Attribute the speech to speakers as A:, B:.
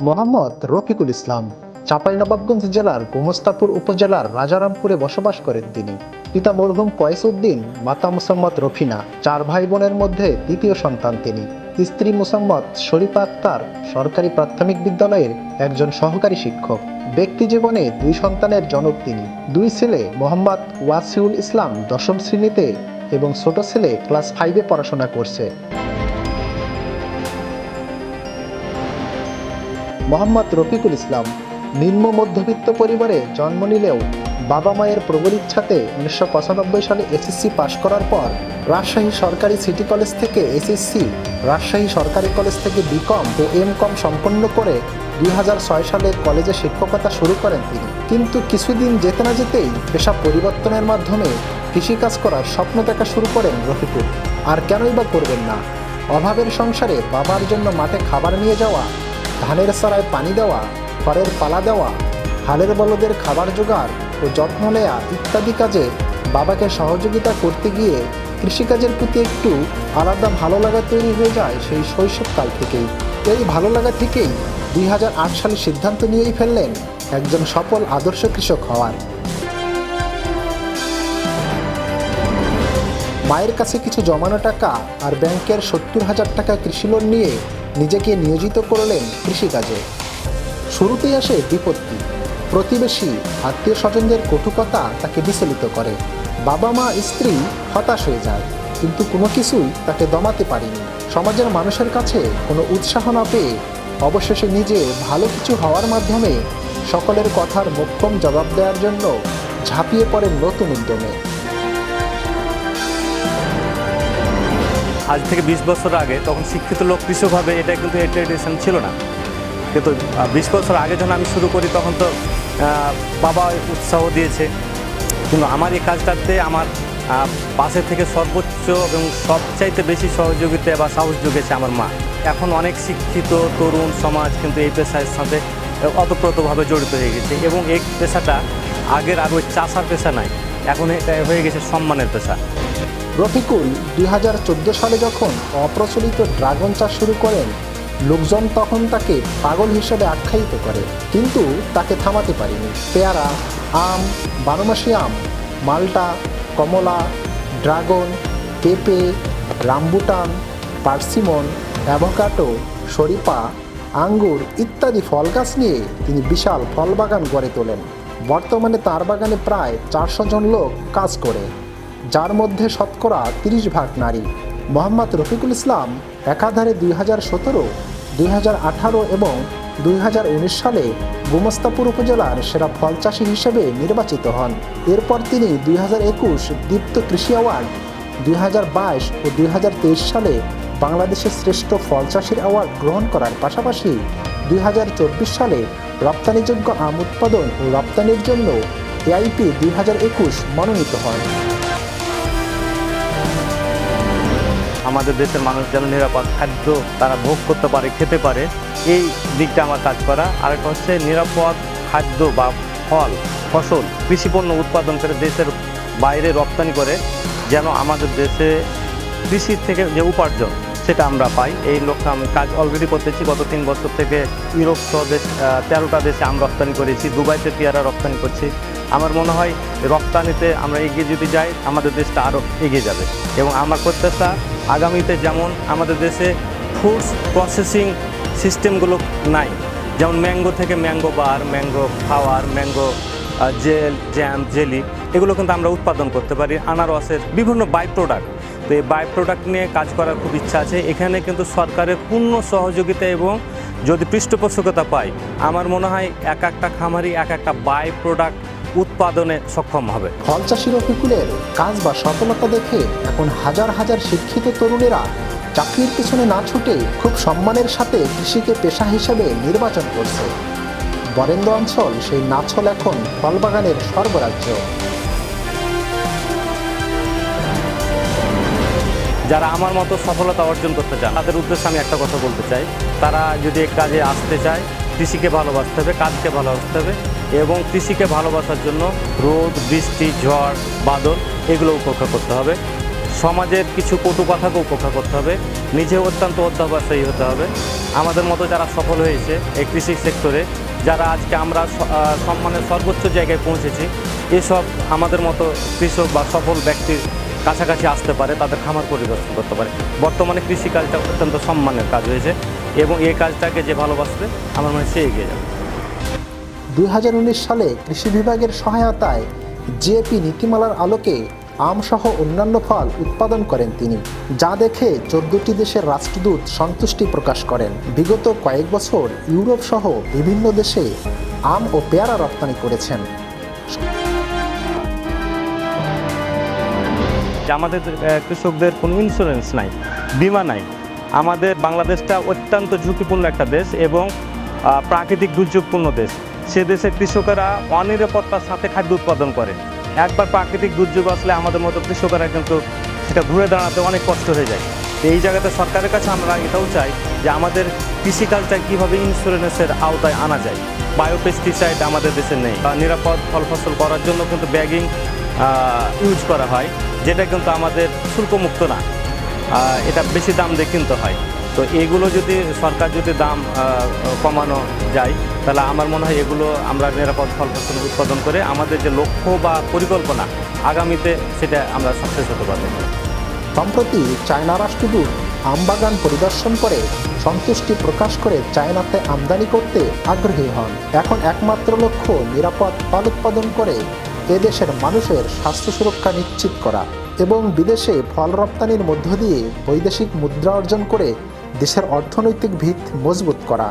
A: মোহাম্মদ রফিকুল ইসলাম চাঁপাইনবাবগঞ্জ জেলার গোমস্তাপুর উপজেলার রাজারামপুরে বসবাস করেন তিনি। পিতা মরহুম কয়েসউদ্দিন, মাতা মুসাম্মদ রফিনা, চার ভাই বোনের মধ্যে দ্বিতীয় সন্তান তিনি। স্ত্রী মুসাম্মদ শরীফা আক্তার সরকারি প্রাথমিক বিদ্যালয়ের একজন সহকারী শিক্ষক। ব্যক্তি জীবনে দুই সন্তানের জনক তিনি। দুই ছেলে মোহাম্মদ ওয়াসিউল ইসলাম দশম শ্রেণীতে এবং ছোট ছেলে ক্লাস ফাইভে পড়াশোনা করছে। মোহাম্মদ রফিকুল ইসলাম নিম্ন মধ্যবিত্ত পরিবারে জন্ম নিলেও বাবা মায়ের প্রবল ইচ্ছাতে উনিশশো পঁচানব্বই সালে এসএসসি পাশ করার পর রাজশাহী সরকারি সিটি কলেজ থেকে এসএসসি রাজশাহী সরকারি কলেজ থেকে বিকম ও এম কম সম্পন্ন করে দুই হাজার ছয় সালে কলেজে শিক্ষকতা শুরু করেন তিনি। কিন্তু কিছুদিন যেতে না যেতেই পেশা পরিবর্তনের মাধ্যমে কৃষিকাজ করার স্বপ্ন দেখা শুরু করেন রফিকুল। আর কেনই বা করবেন না? অভাবের সংসারে বাবার জন্য মাঠে খাবার নিয়ে যাওয়া ধানের সারায় পানি দেওয়া, খড়ের পালা দেওয়া, হালের বলদের খাবার জোগাড় ও যত্ন নেয়া ইত্যাদি কাজে বাবাকে সহযোগিতা করতে গিয়ে কৃষিকাজের প্রতি একটু আলাদা ভালো লাগা তৈরি হয়ে যায় সেই শৈশবকাল থেকেই। এই ভালো লাগা থেকেই দুই হাজার আট সালে সিদ্ধান্ত নিয়েই ফেললেন একজন সফল আদর্শ কৃষক হওয়ার। মায়ের কাছে কিছু জমানো টাকা আর ব্যাংকের সত্তর হাজার টাকা কৃষি লোন নিয়ে নিজেকে নিয়োজিত করলেন কৃষিকাজে। শুরুতেই আসে বিপত্তি। প্রতিবেশী আত্মীয় স্বজনদের কটুকতা তাকে বিচলিত করে। বাবা মা, স্ত্রী হতাশ হয়ে যায়, কিন্তু কোনো কিছুই তাকে দমাতে পারেনি। সমাজের মানুষের কাছে কোনো উৎসাহ না পেয়ে অবশেষে নিজে ভালো কিছু হওয়ার মাধ্যমে সকলের কথার মোক্ষম জবাব দেওয়ার জন্য ঝাঁপিয়ে পড়েন নতুন উদ্যমে।
B: আজ থেকে বিশ বছর আগে তখন শিক্ষিত লোক কৃষক হবে এটা কিন্তু এর ট্রেডিশন ছিল না। কিন্তু বিশ বছর আগে যখন আমি শুরু করি তখন তো বাবা উৎসাহ দিয়েছে। কিন্তু আমার এই কাজটাতে আমার পাশে থেকে সর্বোচ্চ এবং সবচাইতে বেশি সহযোগিতা বা সাহস জুগেছে আমার মা। এখন অনেক শিক্ষিত, তরুণ সমাজ কিন্তু এই পেশার সাথে অতপ্রতভাবে জড়িত হয়ে গেছে এবং এই পেশাটা আগের আর ওই চাষার পেশা নাই। এখন এটা হয়ে গেছে সম্মানের পেশা।
A: রফিকুল দুই সালে যখন অপ্রচলিত ড্রাগন চাষ শুরু করেন, লোকজন তখন তাকে পাগল হিসেবে আখ্যায়িত করে, কিন্তু তাকে থামাতে পারেনি। পেয়ারা, আম, বারোমাসি আম, মাল্টা, কমলা, ড্রাগন, পেঁপে, রামবুটান, পার্সিমন অ্যাভোকাটো শরিপা আঙ্গুর ইত্যাদি ফল গাছ নিয়ে তিনি বিশাল ফল বাগান গড়ে তোলেন। বর্তমানে তার বাগানে প্রায় চারশো জন লোক কাজ করে। যার মধ্যে শতকরা তিরিশ ভাগ নারী। মোহাম্মদ রফিকুল ইসলাম একাধারে দুই হাজার সতেরো, দুই হাজার আঠারো এবং দুই হাজার উনিশ সালে গোমস্তাপুর উপজেলার সেরা ফল চাষি হিসেবে নির্বাচিত হন। এরপর তিনি দুই হাজার একুশ দীপ্ত কৃষি অ্যাওয়ার্ড, দুই হাজার বাইশ ও দুই হাজার তেইশ সালে বাংলাদেশের শ্রেষ্ঠ ফল চাষির অ্যাওয়ার্ড গ্রহণ করার পাশাপাশি দুই হাজার চব্বিশ সালে রপ্তানিযোগ্য আম উৎপাদন ও রপ্তানির জন্য এআইপি দুই হাজার একুশ মনোনীত হন।
B: আমাদের দেশের মানুষ যেন নিরাপদ খাদ্য তারা ভোগ করতে পারে, খেতে পারে, এই দিকটা আমার কাজ করা। আরেকটা হচ্ছে নিরাপদ খাদ্য বা ফল, ফসল কৃষিপণ্য উৎপাদন করে দেশের বাইরে রপ্তানি করে, যেন আমাদের দেশে কৃষির থেকে যে উপার্জন সেটা আমরা পাই। এই লক্ষ্যে আমি কাজ অলরেডি করতেছি। গত তিন বছর থেকে ইউরোপ সহ দেশ তেরোটা দেশে আম রপ্তানি করেছি, দুবাইতে পেয়ারা রপ্তানি করছি। আমার মনে হয় রপ্তানিতে আমরা এগিয়ে যদি যাই, আমাদের দেশটা আরও এগিয়ে যাবে। এবং আমার প্রত্যাশা, আগামীতে যেমন আমাদের দেশে ফুডস প্রসেসিং সিস্টেমগুলো নাই, যেমন ম্যাঙ্গো থেকে mango bar, mango flower mango gel jam jelly এগুলো কিন্তু আমরা উৎপাদন করতে পারি আনারসের বিভিন্ন বাই প্রোডাক্ট তো এই বাই প্রোডাক্ট নিয়ে কাজ করার খুব ইচ্ছা আছে। এখানে কিন্তু সরকারের পূর্ণ সহযোগিতা এবং যদি পৃষ্ঠপোষকতা পাই, আমার মনে হয় এক একটা খামারি এক একটা বাই প্রোডাক্ট উৎপাদনে সক্ষম হবে।
A: ফল চাষি রফিকুলের কাজ বা সফলতা দেখে এখন হাজার হাজার শিক্ষিত তরুণেরা চাকরির পিছনে না ছুটে খুব সম্মানের সাথে কৃষিকে পেশা হিসেবে নির্বাচন করছে। বরেন্দ্র অঞ্চল সেই নাছল এখন ফলবাগানের সর্বরাজ্য
B: যারা আমার মতো সফলতা অর্জন করতে চান তাদের উদ্দেশ্যে আমি একটা কথা বলতে চাই। তারা যদি কাজে আসতে চায় কৃষিকে ভালোবাসতে হবে, কাজকে ভালোবাসতে হবে এবং কৃষিকে ভালোবাসার জন্য রোদ, বৃষ্টি, ঝড়, বাদল এগুলো উপেক্ষা করতে হবে। সমাজের কিছু কটু কথাকে উপেক্ষা করতে হবে নিজে অত্যন্ত অধ্যাবসায়ী হতে হবে। আমাদের মতো যারা সফল হয়েছে এই কৃষি সেক্টরে, যারা আজকে আমরা সম্মানের সর্বোচ্চ জায়গায় পৌঁছেছি, এসব আমাদের মতো কৃষক বা সফল ব্যক্তির কাছাকাছি আসতে পারে, তাদের খামার পরিদর্শন করতে পারে। বর্তমানে কৃষিকাজটা অত্যন্ত সম্মানের কাজ হয়েছে এবং এই কাজটাকে যে ভালোবাসবে, আমার মনে সে এগিয়ে যাবে।
A: দুই সালে কৃষি বিভাগের সহায়তায় জিএপি নীতিমালার আলোকে আমসহ অন্যান্য ফল উৎপাদন করেন তিনি, যা দেখে চোদ্দটি দেশের রাষ্ট্রদূত সন্তুষ্টি প্রকাশ করেন। বিগত কয়েক বছর ইউরোপ সহ বিভিন্ন দেশে আম ও পেয়ারা রপ্তানি করেছেন।
B: যে আমাদের কৃষকদের কোনো ইন্স্যুরেন্স নাই, বিমা নাই। আমাদের বাংলাদেশটা অত্যন্ত ঝুঁকিপূর্ণ একটা দেশ এবং প্রাকৃতিক দুর্যোগপূর্ণ দেশ। সে দেশের কৃষকেরা অনিরাপত্তার সাথে খাদ্য উৎপাদন করে। একবার প্রাকৃতিক দুর্যোগ আসলে আমাদের মতো কৃষকেরা কিন্তু সেটা ঘুরে দাঁড়াতে অনেক কষ্ট হয়ে যায়। তো এই জায়গাতে সরকারের কাছে আমরা এটাও চাই যে আমাদের কৃষিকালটা কীভাবে ইন্স্যুরেন্সের আওতায় আনা যায়। বায়োপেস্টিসাইড আমাদের দেশে নেই। নিরাপদ ফল ফসল করার জন্য কিন্তু ব্যাগিং ইউজ করা হয়। যেটা কিন্তু আমাদের শুল্কমুক্ত না। এটা বেশি দাম দিয়ে কিনতে হয়। তো এগুলো যদি সরকার যদি দাম কমানো যায়, তাহলে আমার মনে হয় এগুলো আমরা নিরাপদ ফল ফসল উৎপাদন করে আমাদের যে লক্ষ্য বা পরিকল্পনা, আগামীতে সেটা আমরা সাকসেস হতে পারব।
A: সম্প্রতি চায়না রাষ্ট্রদূত আমবাগান পরিদর্শন করে সন্তুষ্টি প্রকাশ করে চায়নাতে আমদানি করতে আগ্রহী হন। এখন একমাত্র লক্ষ্য নিরাপদ ফল উৎপাদন করে এদেশের মানুষের স্বাস্থ্য সুরক্ষা নিশ্চিত করা এবং বিদেশে ফল রপ্তানির মধ্য দিয়ে বৈদেশিক মুদ্রা অর্জন করে দেশের অর্থনৈতিক ভিত মজবুত করা।